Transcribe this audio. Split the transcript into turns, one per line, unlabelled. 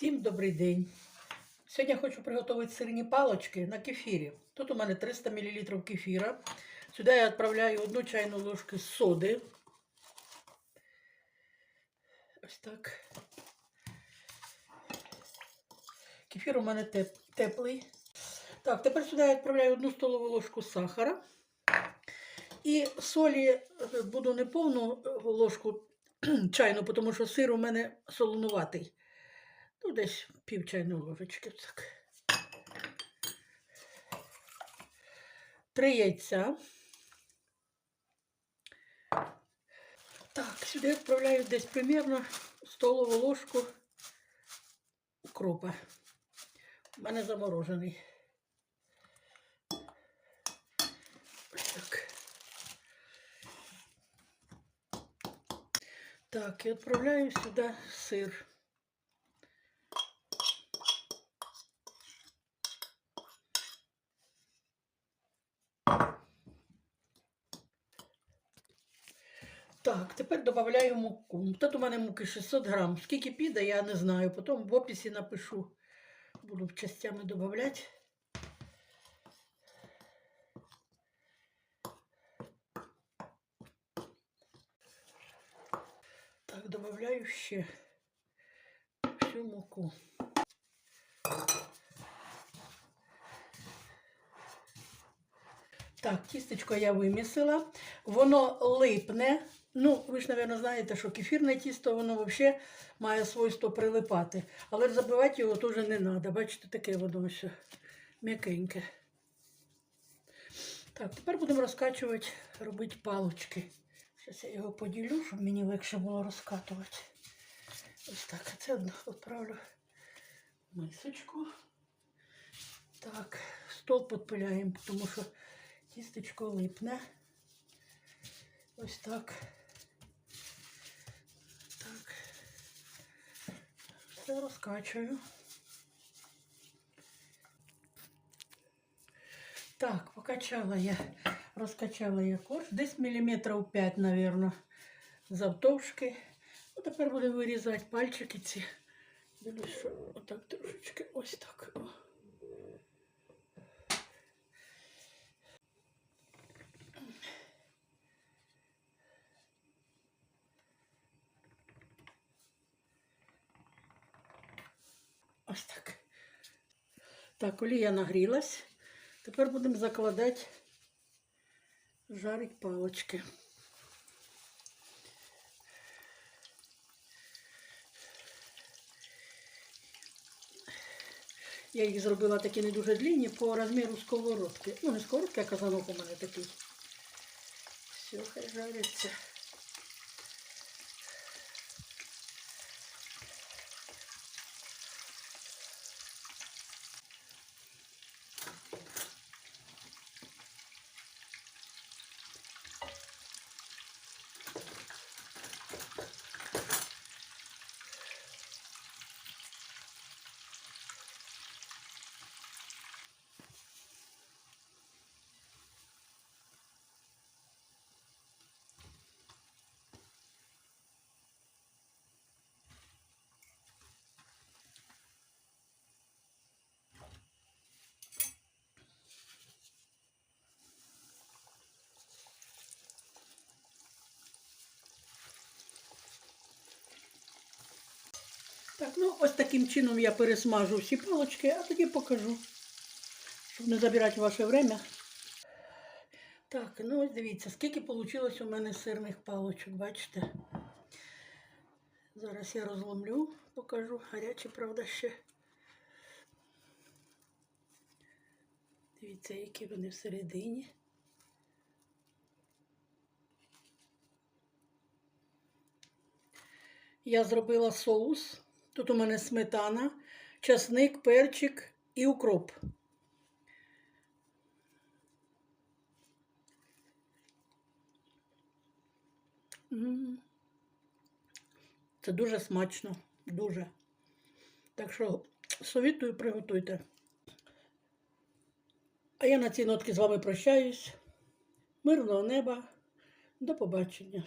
Всім добрий день. Сьогодні я хочу приготувати сирні палочки на кефірі. Тут у мене 300 мл кефіра. Сюди я відправляю одну чайну ложку соди. Ось так. Кефір у мене теп- теплий. Так, тепер сюди я відправляю одну столову ложку сахара. І солі е, буду не повну е, ложку чайну, тому що сир у мене солонуватий. Ну, десь пів чайної ложечки. Так. Три яйця. Так, сюди я відправляю десь примерно столову ложку укропа. У мене заморожений. Так. Так, і відправляю сюди сир. Так, тепер додаю муку. Тут у мене муки 600 грам. Скільки піде, я не знаю. Потім в описі напишу. Буду частями додавати. Так, додаю ще всю муку. Так, тістечко я вимісила. Воно липне. Ну, ви ж, мабуть, знаєте, що кефірне тісто, воно взагалі має свойство прилипати. Але забивати його теж не треба. Бачите, таке воно ось м'якеньке. Так, тепер будемо розкачувати, робити палочки. Зараз я його поділю, щоб мені легше було розкатувати. Ось так, це відправлю мисочку. Так, стол підпиляємо, тому що тістечко липне. Ось. Так. Все розкачую. Так, покачала я, розкачала я корж. Десь міліметрів 5, мабуть, завтовшки. Ну, тепер буду вирізати пальчики ці. Дивлюсь, що отак трошечки. Ось так. Ось так. Так, олія нагрілась. Тепер будемо закладати, жарить палочки. Я їх зробила такі не дуже длинні по розміру сковородки. Ну, не сковородки, а казанок у мене такий. Все, хай жариться. Так, ну ось таким чином я пересмажу всі палочки, а тоді покажу, щоб не забирати ваше время. Так, ну ось дивіться, скільки вийшло у мене сирних палочок, бачите? Зараз я розломлю, покажу. Гарячі, правда, ще. Дивіться, які вони всередині. Я зробила соус. Тут у мене сметана, часник, перчик і укроп. Це дуже смачно, дуже. Так що совітую, приготуйте. А я на цій нотці з вами прощаюсь. Мирного неба. До побачення.